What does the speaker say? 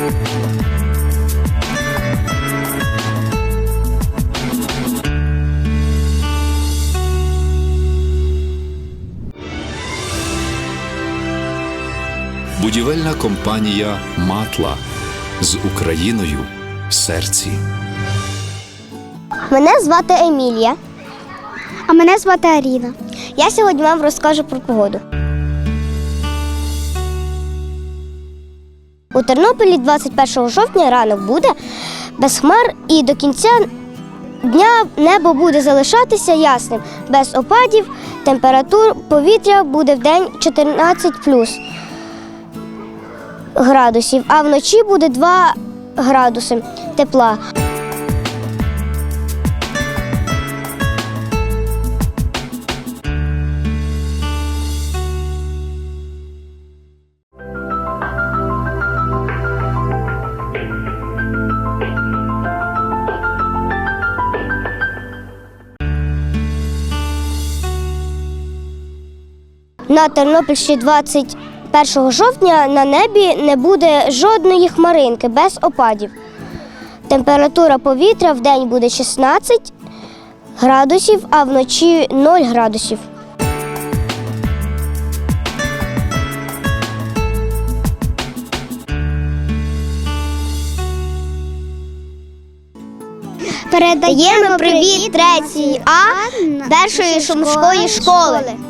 Будівельна компанія Матла з Україною в серці. Мене звати Емілія. А мене звати Аріна. Я сьогодні вам розкажу про погоду. У Тернополі 21 жовтня ранок буде без хмар і до кінця дня небо буде залишатися ясним, без опадів, температур повітря буде в день 14 плюс градусів, а вночі буде 2 градуси тепла. На Тернопільщині 21 жовтня на небі не буде жодної хмаринки без опадів. Температура повітря в день буде 16 градусів, а вночі 0 градусів. Передаємо привіт третій А першої шумської школи.